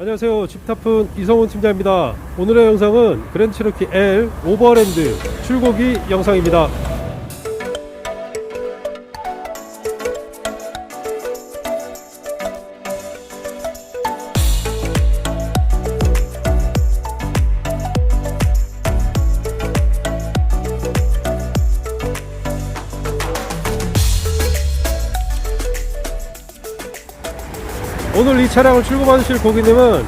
안녕하세요. 집타푼 이성훈 팀장입니다. 오늘의 영상은 그랜드 체로키 L 오버랜드 출고기 영상입니다. 오늘 이 차량을 출고받으실 고객님은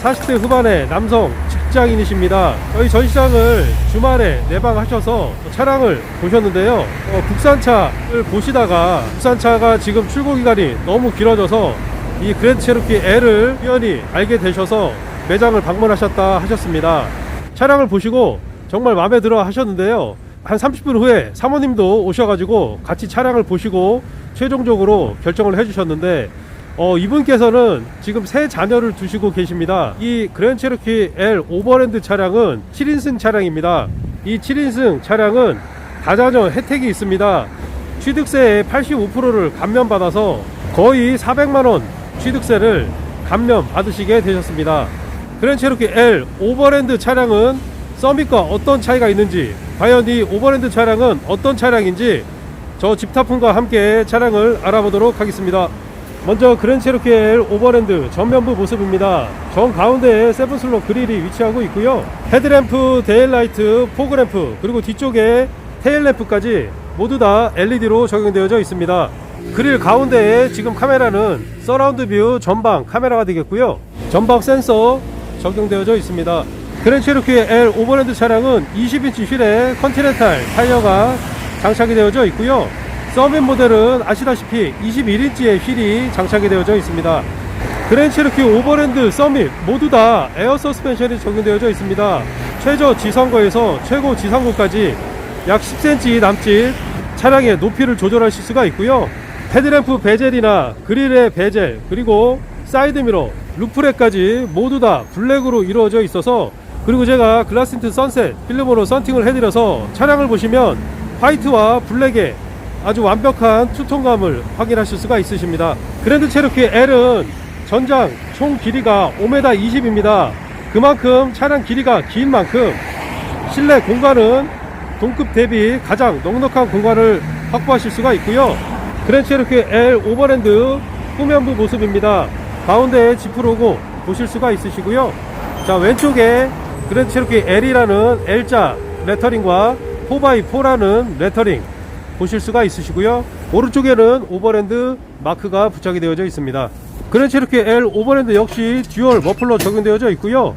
40대 후반의 남성 직장인이십니다. 저희 전시장을 주말에 내방하셔서 차량을 보셨는데요. 어, 국산차를 보시다가 국산차가 지금 출고 기간이 너무 길어져서 이 그랜드 체로키 L을 우연히 알게 되셔서 매장을 방문하셨다 하셨습니다. 차량을 보시고 정말 마음에 들어 하셨는데요. 한 30분 후에 사모님도 오셔가지고 같이 차량을 보시고 최종적으로 결정을 해주셨는데 어, 이분께서는 지금 세 자녀를 두시고 계십니다. 이 그랜 체로키 L 오버랜드 차량은 7인승 차량입니다. 이 7인승 차량은 다자녀 혜택이 있습니다. 취득세의 85%를 감면받아서 거의 400만원 취득세를 감면 받으시게 되셨습니다. 그랜 체로키 L 오버랜드 차량은 서밋과 어떤 차이가 있는지 과연 이 오버랜드 차량은 어떤 차량인지 저 집타fun과 함께 차량을 알아보도록 하겠습니다. 먼저 그랜 체로키 L 오버랜드 전면부 모습입니다. 정 가운데에 세븐슬로 그릴이 위치하고 있고요. 헤드램프, 데일라이트, 포그램프 그리고 뒤쪽에 테일램프까지 모두 다 LED로 적용되어져 있습니다. 그릴 가운데에 지금 카메라는 서라운드 뷰 전방 카메라가 되겠고요. 전방 센서 적용되어져 있습니다. 그랜 체로키 L 오버랜드 차량은 20인치 휠에 컨티넨탈 타이어가 장착이 되어져 있고요. 서밋 모델은 아시다시피 21인치의 휠이 장착이 되어져 있습니다. 그랜 체로키 오버랜드 서밋 모두 다 에어 서스펜션이 적용되어져 있습니다. 최저 지상고에서 최고 지상고까지 약 10cm 남짓 차량의 높이를 조절하실 수가 있고요. 헤드램프 베젤이나 그릴의 베젤 그리고 사이드미러, 루프렉까지 모두 다 블랙으로 이루어져 있어서 그리고 제가 글라스틴트 선셋 필름으로 썬팅을 해드려서 차량을 보시면 화이트와 블랙의 아주 완벽한 투톤감을 확인하실 수가 있으십니다. 그랜드 체로키 L은 전장 총 길이가 5m 20입니다. 그만큼 차량 길이가 긴 만큼 실내 공간은 동급 대비 가장 넉넉한 공간을 확보하실 수가 있고요. 그랜드 체로키 L 오버랜드 후면부 모습입니다. 가운데에 지프 로고 보실 수가 있으시고요. 자 왼쪽에 그랜드 체로키 L이라는 L자 레터링과 4x4라는 레터링 보실 수가 있으시고요. 오른쪽에는 오버랜드 마크가 부착이 되어져 있습니다. 그랜 체로키 L 오버랜드 역시 듀얼 머플러 적용되어져 있고요.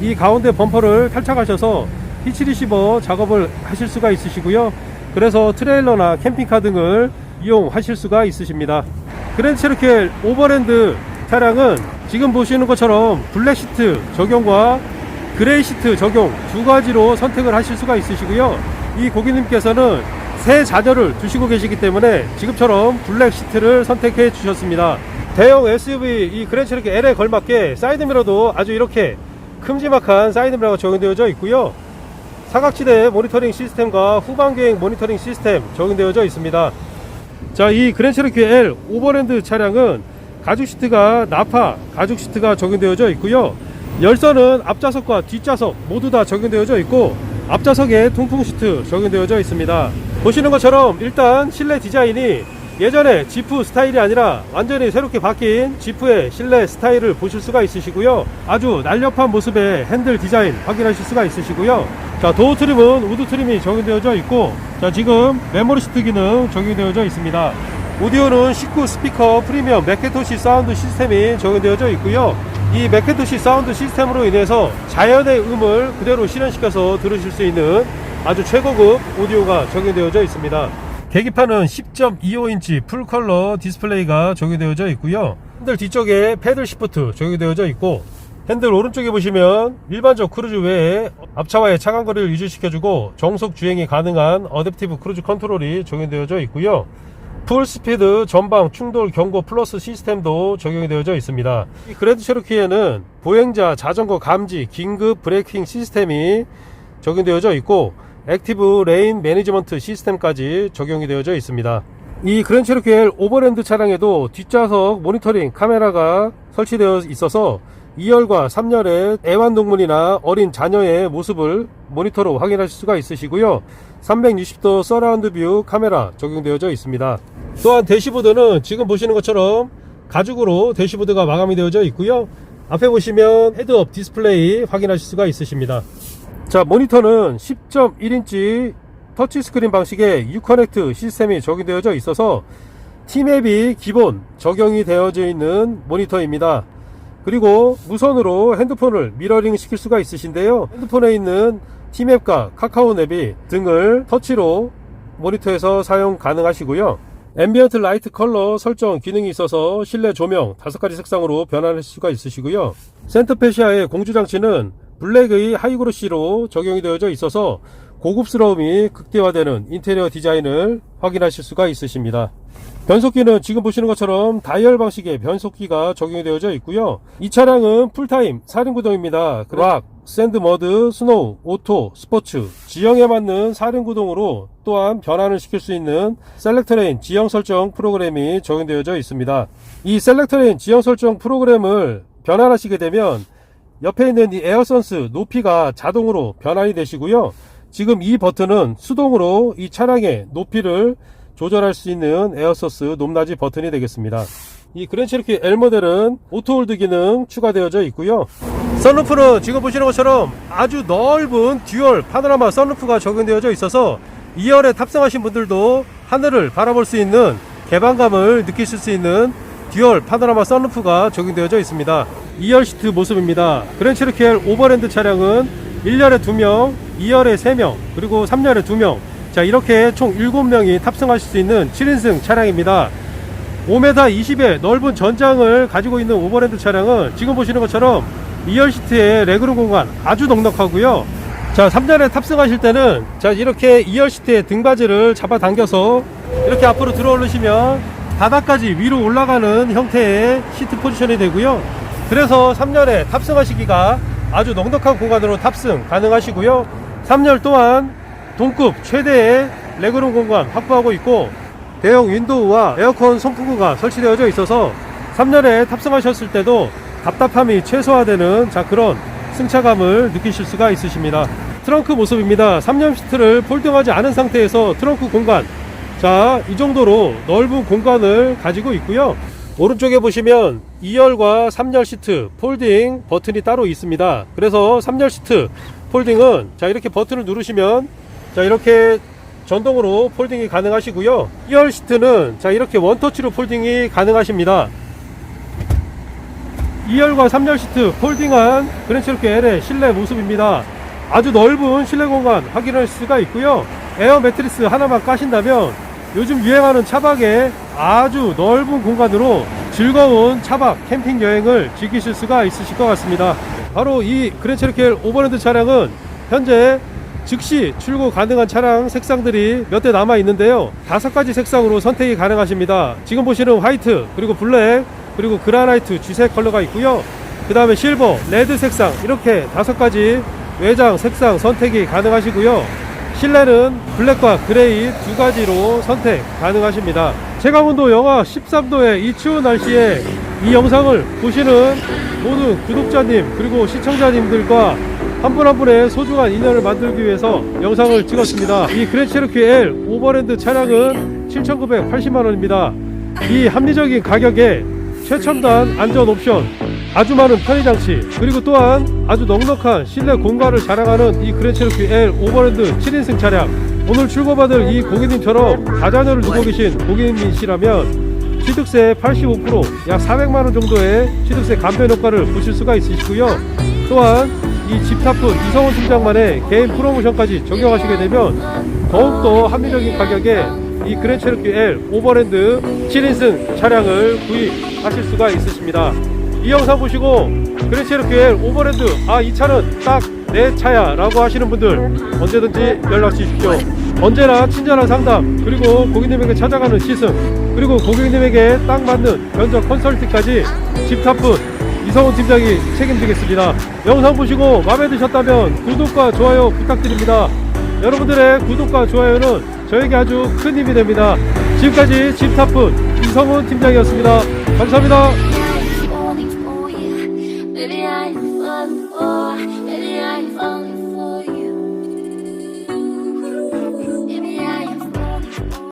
이 가운데 범퍼를 탈착하셔서 히치 리시버 작업을 하실 수가 있으시고요. 그래서 트레일러나 캠핑카 등을 이용하실 수가 있으십니다. 그랜 체로키 L 오버랜드 차량은 지금 보시는 것처럼 블랙 시트 적용과 그레이 시트 적용 두 가지로 선택을 하실 수가 있으시고요. 이 고객님께서는 새 자녀를 두시고 계시기 때문에 지금처럼 블랙 시트를 선택해 주셨습니다. 대형 SUV 이 그랜 체로키 L에 걸맞게 사이드미러도 아주 이렇게 큼지막한 사이드미러가 적용되어져 있고요. 사각지대 모니터링 시스템과 후방계획 모니터링 시스템 적용되어져 있습니다. 자, 이 그랜 체로키 L 오버랜드 차량은 가죽 시트가 나파 가죽 시트가 적용되어져 있고요. 열선은 앞좌석과 뒷좌석 모두 다 적용되어져 있고 앞좌석에 통풍 시트 적용되어져 있습니다. 보시는 것처럼 일단 실내 디자인이 예전에 지프 스타일이 아니라 완전히 새롭게 바뀐 지프의 실내 스타일을 보실 수가 있으시고요. 아주 날렵한 모습의 핸들 디자인 확인하실 수가 있으시고요. 자, 도어 트림은 우드 트림이 적용되어져 있고, 자, 지금 메모리 시트 기능 적용되어져 있습니다. 오디오는 19 스피커 프리미엄 맥케토시 사운드 시스템이 적용되어져 있고요. 이 맥케토시 사운드 시스템으로 인해서 자연의 음을 그대로 실현시켜서 들으실 수 있는 아주 최고급 오디오가 적용되어져 있습니다. 계기판은 10.25인치 풀컬러 디스플레이가 적용되어져 있고요. 핸들 뒤쪽에 패들 시프트 적용되어져 있고 핸들 오른쪽에 보시면 일반적 크루즈 외에 앞차와의 차간 거리를 유지시켜주고 정속 주행이 가능한 어댑티브 크루즈 컨트롤이 적용되어져 있고요. 풀 스피드 전방 충돌 경고 플러스 시스템도 적용이 되어져 있습니다. 이 그랜드 체로키에는 보행자 자전거 감지 긴급 브레이킹 시스템이 적용되어져 있고 액티브 레인 매니지먼트 시스템까지 적용이 되어져 있습니다. 이 L 오버랜드 차량에도 뒷좌석 모니터링 카메라가 설치되어 있어서 2열과 3열의 애완동물이나 어린 자녀의 모습을 모니터로 확인하실 수가 있으시고요. 360도 서라운드 뷰 카메라 적용되어져 있습니다. 또한 대시보드는 지금 보시는 것처럼 가죽으로 대시보드가 마감이 되어져 있고요. 앞에 보시면 헤드업 디스플레이 확인하실 수가 있으십니다. 자, 모니터는 10.1인치 터치스크린 방식의 유커넥트 시스템이 적용되어져 있어서 T맵이 기본 적용이 되어져 있는 모니터입니다. 그리고 무선으로 핸드폰을 미러링 시킬 수가 있으신데요. 핸드폰에 있는 T맵과 카카오 앱이 등을 터치로 모니터에서 사용 가능하시고요. 앰비언트 라이트 컬러 설정 기능이 있어서 실내 조명 5가지 색상으로 변환할 수가 있으시고요. 센터페시아의 공조 장치는 블랙의 하이그로시로 적용이 되어져 있어서 고급스러움이 극대화되는 인테리어 디자인을 확인하실 수가 있으십니다. 변속기는 지금 보시는 것처럼 다이얼 방식의 변속기가 적용이 되어져 있고요. 이 차량은 풀타임 4륜 구동입니다. 락, 샌드 머드, 스노우, 오토, 스포츠, 지형에 맞는 4륜 구동으로 또한 변환을 시킬 수 있는 셀렉터레인 지형 설정 프로그램이 적용되어져 있습니다. 이 셀렉터레인 지형 설정 프로그램을 변환하시게 되면 옆에 있는 이 에어선스 높이가 자동으로 변환이 되시고요. 지금 이 버튼은 수동으로 이 차량의 높이를 조절할 수 있는 에어서스 높낮이 버튼이 되겠습니다. 이 그랜체르키 L 모델은 오토홀드 기능 추가되어져 있고요. 썬루프는 지금 보시는 것처럼 아주 넓은 듀얼 파노라마 썬루프가 적용되어져 있어서 2열에 탑승하신 분들도 하늘을 바라볼 수 있는 개방감을 느끼실 수 있는 듀얼 파노라마 썬루프가 적용되어져 있습니다. 2열 시트 모습입니다. 그랜체르키 L 오버랜드 차량은 1열에 2명, 2열에 3명, 그리고 3열에 2명. 자, 이렇게 총 7명이 탑승하실 수 있는 7인승 차량입니다. 5m 20의 넓은 전장을 가지고 있는 오버랜드 차량은 지금 보시는 것처럼 2열 시트의 레그룸 공간 아주 넉넉하고요. 자, 3열에 탑승하실 때는 자, 이렇게 2열 시트의 등받이를 잡아 당겨서 이렇게 앞으로 들어 올리시면 바닥까지 위로 올라가는 형태의 시트 포지션이 되고요. 그래서 3열에 탑승하시기가 아주 넉넉한 공간으로 탑승 가능하시고요. 3열 또한 동급 최대의 레그룸 공간 확보하고 있고 대형 윈도우와 에어컨 선풍구가 설치되어져 있어서 3열에 탑승하셨을 때도 답답함이 최소화되는 자 그런 승차감을 느끼실 수가 있으십니다. 트렁크 모습입니다. 3열 시트를 폴딩하지 않은 상태에서 트렁크 공간 자 이 정도로 넓은 공간을 가지고 있고요. 오른쪽에 보시면 2열과 3열 시트 폴딩 버튼이 따로 있습니다. 그래서 3열 시트 폴딩은 자 이렇게 버튼을 누르시면 자 이렇게 전동으로 폴딩이 가능하시고요. 2열 시트는 자 이렇게 원터치로 폴딩이 가능하십니다. 2열과 3열 시트 폴딩한 그랜체르키 L의 실내 모습입니다. 아주 넓은 실내 공간 확인할 수가 있고요. 에어 매트리스 하나만 까신다면 요즘 유행하는 차박에 아주 넓은 공간으로 즐거운 차박 캠핑 여행을 즐기실 수가 있으실 것 같습니다. 바로 이 그랜체르키 L 오버랜드 차량은 현재 즉시 출고 가능한 차량 색상들이 몇 대 남아 있는데요. 다섯 가지 색상으로 선택이 가능하십니다. 지금 보시는 화이트, 그리고 블랙, 그리고 그라나이트 쥐색 컬러가 있고요. 그 다음에 실버, 레드 색상 이렇게 다섯 가지 외장 색상 선택이 가능하시고요. 실내는 블랙과 그레이 두 가지로 선택 가능하십니다. 체감온도 영하 13도의 이 추운 날씨에 이 영상을 보시는 모든 구독자님 그리고 시청자님들과 한 분 한 분의 소중한 인연을 만들기 위해서 영상을 찍었습니다. 이 그랜체르키 L 오버랜드 차량은 7,980만원입니다. 이 합리적인 가격에 최첨단 안전 옵션, 아주 많은 편의 장치, 그리고 또한 아주 넉넉한 실내 공간을 자랑하는 이 그랜체르키 L 오버랜드 7인승 차량. 오늘 출고받을 이 고객님처럼 다자녀를 두고 계신 고객님이시라면 취득세 85%, 약 400만원 정도의 취득세 감변 효과를 보실 수가 있으시고요. 또한 이 집타프 이성훈 팀장만의 개인 프로모션까지 적용하시게 되면 더욱더 합리적인 가격에 이 그랜체르키 L 오버랜드 7인승 차량을 구입하실 수가 있으십니다. 이 영상 보시고 그랜체르키 L 오버랜드 아 이 차는 딱 내 차야 라고 하시는 분들 언제든지 연락 주십시오. 언제나 친절한 상담 그리고 고객님에게 찾아가는 시승 그리고 고객님에게 딱 맞는 견적 컨설팅까지 집타프 이성훈 팀장이 책임지겠습니다. 영상 보시고 마음에 드셨다면 구독과 좋아요 부탁드립니다. 여러분들의 구독과 좋아요는 저에게 아주 큰 힘이 됩니다. 지금까지 집타푼 이성훈 팀장이었습니다. 감사합니다.